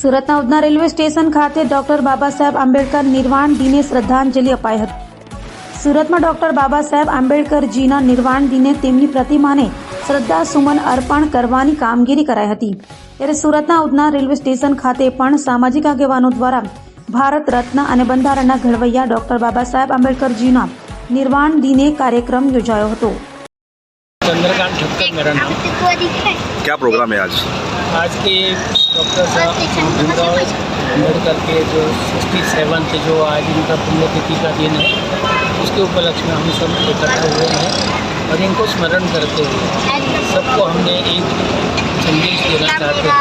સુરતના Udhna railway station ખાતે doctor Baba Saheb Ambedkar નિર્વાણ દિને શ્રદ્ધાંજલિ અપાઈ હતી સુરતમાં ડોક્ટર બાબા સાહેબ આંબેડકરજીના નિર્વાણ દિને તેમની પ્રતિમાને શ્રદ્ધા સુમન અર્પણ કરવાની કામગીરી કરાઈ હતી ત્યારે સુરતના ઉધના રેલવે સ્ટેશન ખાતે પણ સામાજિક આગેવાનો દ્વારા ભારત રત્ન અને બંધારણના ઘડવૈયા ડોક્ટર બાબા સાહેબ આંબેડકરજીના નિર્વાણ દિને કાર્યક્રમ યોજાયો હતો चंद्रकांत ठक्कर मेरा नाम क्या प्रोग्राम है आज आज के डॉक्टर साहब भीमराव अंबेडकर के जो सिक्सटी सेवन्थ जो आज इनका पुण्यतिथि का दिन है उसके उपलक्ष्य में हम सब इकट्ठा हुए हैं और इनको स्मरण करते हुए सबको हमने एक संदेश देना चाहते हैं।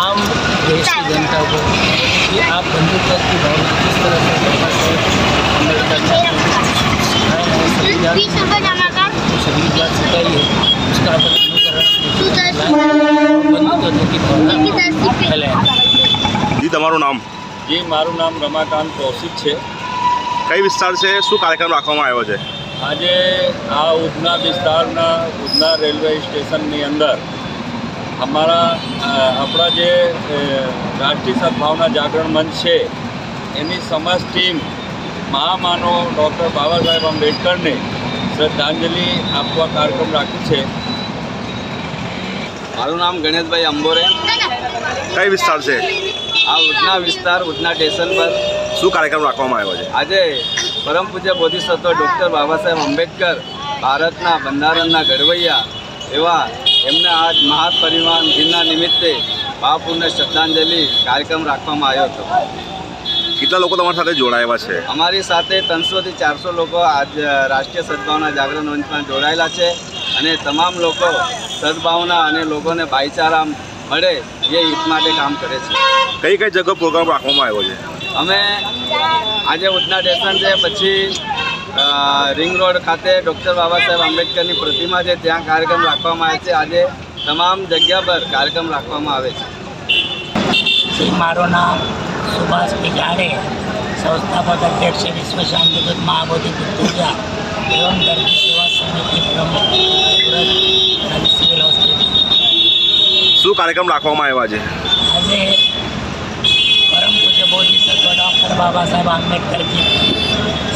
आम देश की जनता को कि आप बंधुत्व की भावना किस तरह से अंबेडकर है संविधान सिखाई है। उसका જી તમારું નામ? જી મારું નામ રમાકાંત કૌશિક છે. કઈ વિસ્તાર છે? શું કાર્યક્રમ રાખવામાં આવ્યો છે? આજે આ ઉધના વિસ્તારના ઉધના રેલવે સ્ટેશનની અંદર અમારા આપણા જે રાષ્ટ્રીય સદભાવના જાગરણ મંચ છે એની સમાજ ટીમ મહામાનવ ડૉક્ટર બાબા સાહેબ આંબેડકરને શ્રદ્ધાંજલિ આપવા કાર્યક્રમ રાખ્યું છે. મારું નામ ગણેશભાઈ અંબોરે. કઈ વિસ્તાર છે? આ ઉધના વિસ્તાર ઉધના સ્ટેશન પર. શું કાર્યક્રમ રાખવામાં આવ્યો છે? આજે પરમ પૂજ્ય બોધિસત્વ ડૉક્ટર બાબા સાહેબ આંબેડકર ભારતના બંધારણના ઘડવૈયા એવા એમને આજ મહાપરિનિર્વાણ દિનના નિમિત્તે ભાવપૂર્ણ શ્રદ્ધાંજલિ કાર્યક્રમ રાખવામાં આવ્યો હતો. કેટલા લોકો તમારી સાથે જોડાયેલા છે? અમારી સાથે ત્રણસોથી ચારસો લોકો આજ રાષ્ટ્રીય સદભાવના જાગરણ મંચમાં જોડાયેલા છે અને તમામ લોકો સદભાવના અને લોકોને ભાઈચારા મળે એ હિત માટે કામ કરે છે. કઈ કઈ જગ્યા પ્રોગ્રામ રાખવામાં આવ્યો છે? અમે આજે ઉધના સ્ટેશન છે પછી રિંગ રોડ ખાતે ડૉક્ટર બાબા સાહેબ આંબેડકરની પ્રતિમા છે ત્યાં કાર્યક્રમ રાખવામાં આવે છે. આજે તમામ જગ્યા પર કાર્યક્રમ રાખવામાં આવે છે. મારું નામ સુભાષ પિગાડે સંસ્થાપક અધ્યક્ષ વિશ્વ શાંતિદૂત મહાબોધિ પૂજા એવમ દર્દી સેવા સમિતિ પ્રમુખ સુરત નવી સિવિલ હોસ્પિટલ શું કાર્યક્રમ રાખવામાં આવ્યા છે. આજે પરમ પૂજ્ય બોધિસત્વ ડૉક્ટર બાબા સાહેબ આંબેડકરજી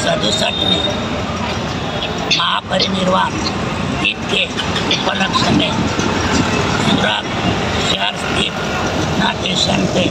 સદુસઠમી મહાપરિનિર્વાણ તિથિ ઉપલક્ષને સુરત શહેર સ્થિત નાટ્ય સંતે